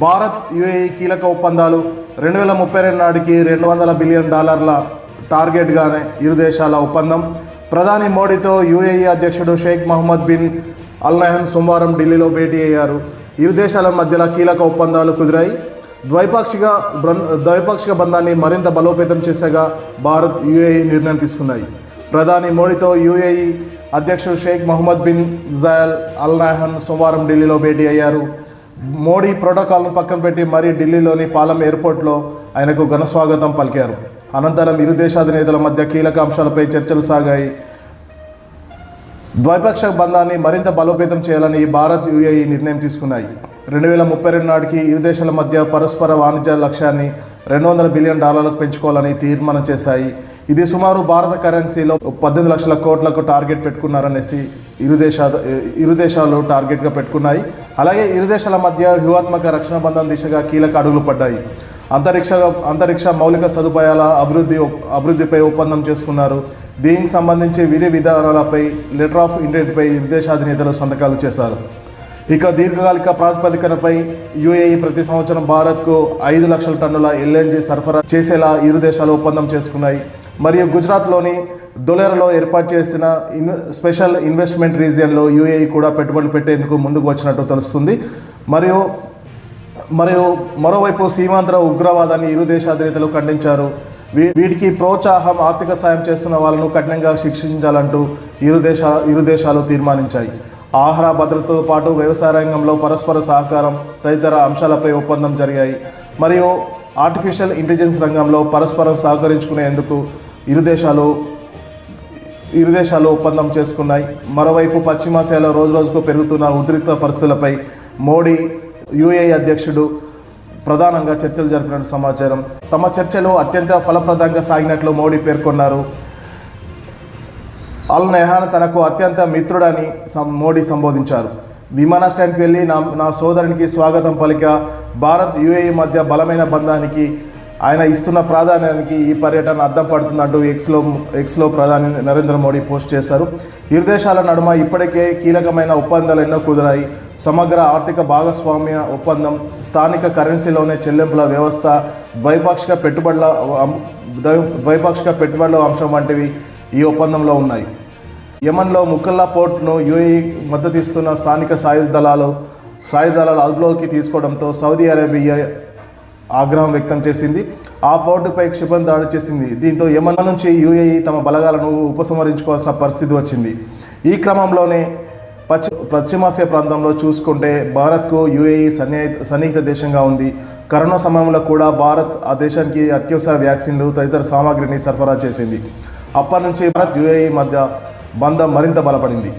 Bharat UAE కీలక ఒప్పందాలు రెండు వేల ముప్పై రెండు నాటికి రెండు వందల బిలియన్ డాలర్ల టార్గెట్గానే ఇరు దేశాల ఒప్పందం. ప్రధాని మోడీతో యుఏఈ అధ్యక్షుడు Sheikh Mohamed bin Al Nahyan సోమవారం ఢిల్లీలో భేటీ అయ్యారు. ఇరు దేశాల మధ్యలో కీలక ఒప్పందాలు కుదిరాయి. ద్వైపాక్షిక బృంద ద్వైపాక్షిక బంధాన్ని మరింత బలోపేతం చేసేగా భారత్ యుఏఈ నిర్ణయం తీసుకున్నాయి. ప్రధాని మోడీతో యుఏఈ అధ్యక్షుడు Sheikh Mohamed bin Zayed Al Nahyan సోమవారం ఢిల్లీలో భేటీ అయ్యారు. మోడీ ప్రోటోకాల్ను పక్కన పెట్టి మరీ ఢిల్లీలోని పాలం ఎయిర్పోర్ట్లో ఆయనకు ఘన స్వాగతం పలికారు. అనంతరం ఇరు దేశాధినేతల మధ్య కీలక అంశాలపై చర్చలు సాగాయి. ద్వైపాక్షిక బంధాన్ని మరింత బలోపేతం చేయాలని భారత్ యుఏఈ నిర్ణయం తీసుకున్నాయి. రెండు వేల ముప్పై రెండు నాటికి ఇరు దేశాల మధ్య పరస్పర వాణిజ్య లక్ష్యాన్ని రెండు వందల బిలియన్ డాలర్లకు పెంచుకోవాలని తీర్మానం చేశాయి. ఇది సుమారు భారత కరెన్సీలో పద్దెనిమిది లక్షల కోట్లకు టార్గెట్ పెట్టుకున్నారనేసి ఇరు దేశాలు ఇరు దేశాలు టార్గెట్గా పెట్టుకున్నాయి. అలాగే ఇరు దేశాల మధ్య వ్యూహాత్మక రక్షణ బంధం దిశగా కీలక అడుగులు పడ్డాయి. అంతరిక్ష అంతరిక్ష మౌలిక సదుపాయాల అభివృద్ధి అభివృద్ధిపై ఒప్పందం చేసుకున్నారు. దీనికి సంబంధించి విధి విధానాలపై లెటర్ ఆఫ్ ఇంటెంట్పై విదేశాధినేతలు సంతకాలు చేశారు. ఇక దీర్ఘకాలిక ప్రాతిపదికనపై యుఏఈ ప్రతి సంవత్సరం భారత్కు ఐదు లక్షల టన్నుల ఎల్ఎన్జి సరఫరా చేసేలా ఇరు దేశాలు ఒప్పందం చేసుకున్నాయి. మరియు గుజరాత్లోని దొలేరలో ఏర్పాటు చేసిన ఇన్ స్పెషల్ ఇన్వెస్ట్మెంట్ రీజియన్లో యూఏఈ కూడా పెట్టుబడులు పెట్టేందుకు ముందుకు వచ్చినట్టు తెలుస్తుంది. మరియు మరియు మరోవైపు సీమాంధ్ర ఉగ్రవాదాన్ని ఇరు దేశాధినేతలు ఖండించారు. వీ- వీటికి ప్రోత్సాహం ఆర్థిక సాయం చేస్తున్న వాళ్ళను కఠినంగా శిక్షించాలంటూ ఇరు దేశ ఇరు దేశాలు తీర్మానించాయి. ఆహార భద్రతతో పాటు వ్యవసాయ రంగంలో పరస్పర సహకారం తదితర అంశాలపై ఒప్పందం జరిగాయి. మరియు ఆర్టిఫిషియల్ ఇంటెలిజెన్స్ రంగంలో పరస్పరం సహకరించుకునేందుకు ఇరు దేశాలు ఇరు దేశాలు ఒప్పందం చేసుకున్నాయి. మరోవైపు పశ్చిమాసియాలో రోజు రోజుకు పెరుగుతున్న ఉద్రిక్త పరిస్థితులపై మోడీ యుఏ అధ్యక్షుడు ప్రధానంగా చర్చలు జరిపినట్టు సమాచారం. తమ చర్చలు అత్యంత ఫలప్రదంగా సాగినట్లు మోడీ పేర్కొన్నారు. అల్ నెహాన్ తనకు అత్యంత మిత్రుడని సం- మోడీ సంబోధించారు. విమానాశ్రయానికి వెళ్ళి నా నా సోదరునికి స్వాగతం పలిక భారత్ యుఏఈ మధ్య బలమైన బంధానికి ఆయన ఇస్తున్న ప్రాధాన్యానికి ఈ పర్యటన అద్దం పడుతుందంటూ ఎక్స్లో ఎక్స్లో ప్రధాని నరేంద్ర మోడీ పోస్ట్ చేశారు. ఇరు దేశాల నడుమ ఇప్పటికే కీలకమైన ఒప్పందాలు ఎన్నో కుదిరాయి. సమగ్ర ఆర్థిక భాగస్వామ్య ఒప్పందం స్థానిక కరెన్సీలోనే చెల్లింపుల వ్యవస్థ ద్వైపాక్షిక పెట్టుబడుల ద్వైపాక్షిక పెట్టుబడుల అంశం వంటివి ఈ ఒప్పందంలో ఉన్నాయి. యమన్లో ముకల్లా పోర్ట్ను యుఏఈ మద్దతిస్తున్న స్థానిక సాయుధ దళాలు సాయుధ దళాలు అదుపులోకి తీసుకోవడంతో సౌదీ అరేబియా ఆగ్రహం వ్యక్తం చేసింది. ఆ పోర్టుపై క్షిపణి దాడి చేసింది. దీంతో యమన్ నుంచి యుఏఈ తమ బలగాలను ఉపసంహరించుకోవాల్సిన పరిస్థితి వచ్చింది. ఈ క్రమంలోనే పశ్చి పశ్చిమాసియా ప్రాంతంలో చూసుకుంటే భారత్కు యుఏఈ సన్నిహిత సన్నిహిత దేశంగా ఉంది. కరోనా సమయంలో కూడా భారత్ ఆ దేశానికి అత్యవసర వ్యాక్సిన్లు తదితర సామాగ్రిని సరఫరా చేసింది. అప్పటి నుంచి భారత్ యుఏఈ మధ్య బంధం మరింత బలపడింది.